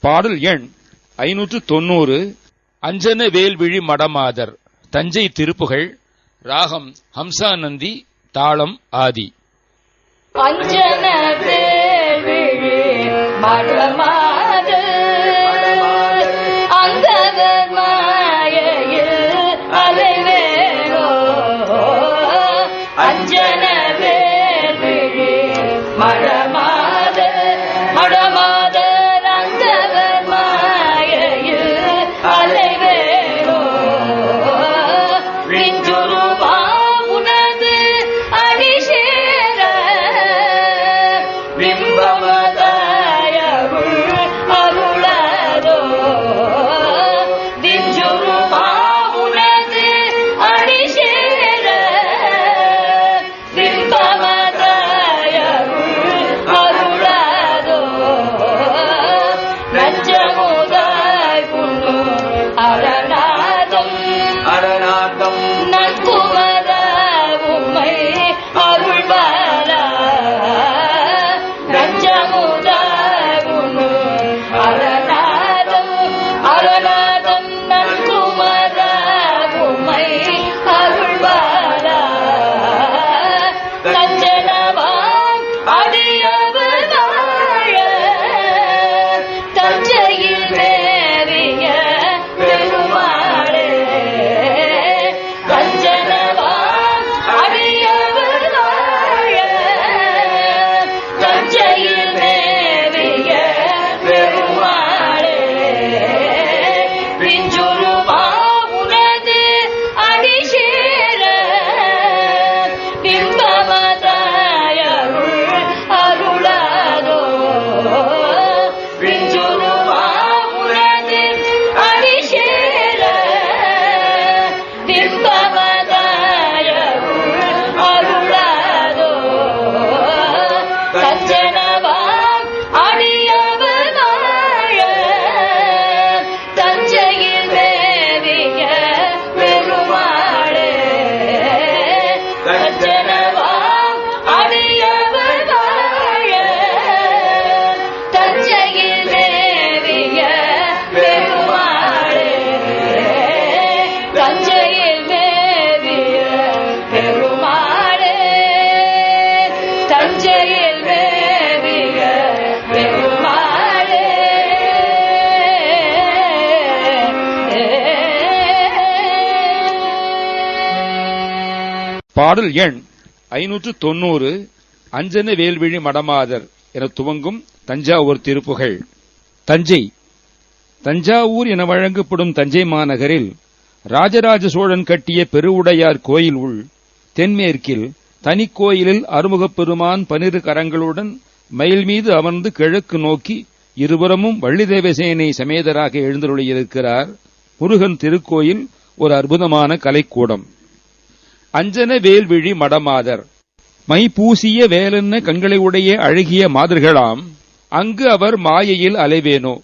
பாடல் எண் ஐநூற்று தொண்ணூறு அஞ்சன வேல்விழி மடமாதர். தஞ்சை திருப்புகழ் ராகம் ஹம்சானந்தி தாளம் ஆதி. அஞ்சன வேவிழி அஞ்சன பாடல் எண் ஐநூற்று தொண்ணூறு அஞ்சன வேல்விழி மடமாதர் என துவங்கும் தஞ்சாவூர் திருப்புகழ் தஞ்சை. தஞ்சாவூர் என வழங்கப்படும் தஞ்சை மாநகரில் ராஜராஜ சோழன் கட்டிய பெருவுடையார் கோயில் உள் தென்மேற்கில் தனிக்கோயிலில் அறுமுகப் பெருமான் பனிரு கரங்களுடன் மயில் மீது அமர்ந்து கிழக்கு நோக்கி இருபுறமும் வள்ளிதேவசேனை சமேதராக எழுந்தருளியிருக்கிறார் முருகன் திருக்கோயில் ஒரு அற்புதமான கலைக்கூடம். அஞ்சன வேல்விழி மடமாதர். மை பூசிய வேலென்ன கண்களை உடைய அழகிய மாதர்களாம் அங்கு அவர் மாயையில் அலைவேனோ.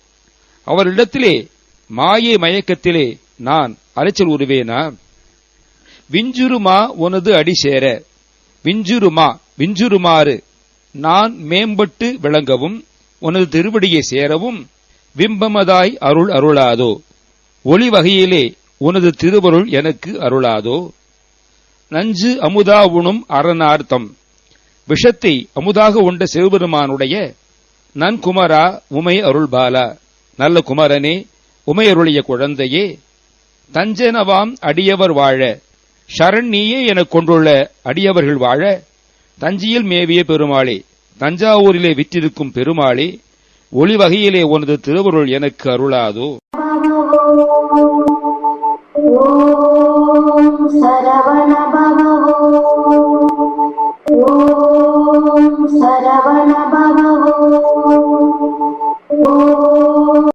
அவரிடத்திலே மாயை மயக்கத்திலே நான் அலைச்சல் உருவேனா? விஞ்சுருமா உனது அடி சேர? விஞ்சுருமா விஞ்சுருமாறு. நான் மேம்பட்டு விளங்கவும் உனது திருவடியை சேரவும் விம்பமதாய் அருள் அருளாதோ? ஒளி வகையிலே உனது திருவருள் எனக்கு அருளாதோ? நஞ்சு அமுதா உணும் அரணார்த்தம். விஷத்தை அமுதாக உண்ட சிவபெருமானுடைய நன்குமரா உமை அருள்பாலா. நல்ல குமரனே உமையருளிய குழந்தையே தஞ்சனவாம் அடியவர் வாழ. ஷரண் நீயே எனக் கொண்டுள்ள அடியவர்கள் வாழ. தஞ்சியில் மேவிய பெருமாளே தஞ்சாவூரிலே விற்றிருக்கும் பெருமாளே ஒளி வகையிலே உனது திருவருள் எனக்கு அருளாதோ. ஓம் சரவண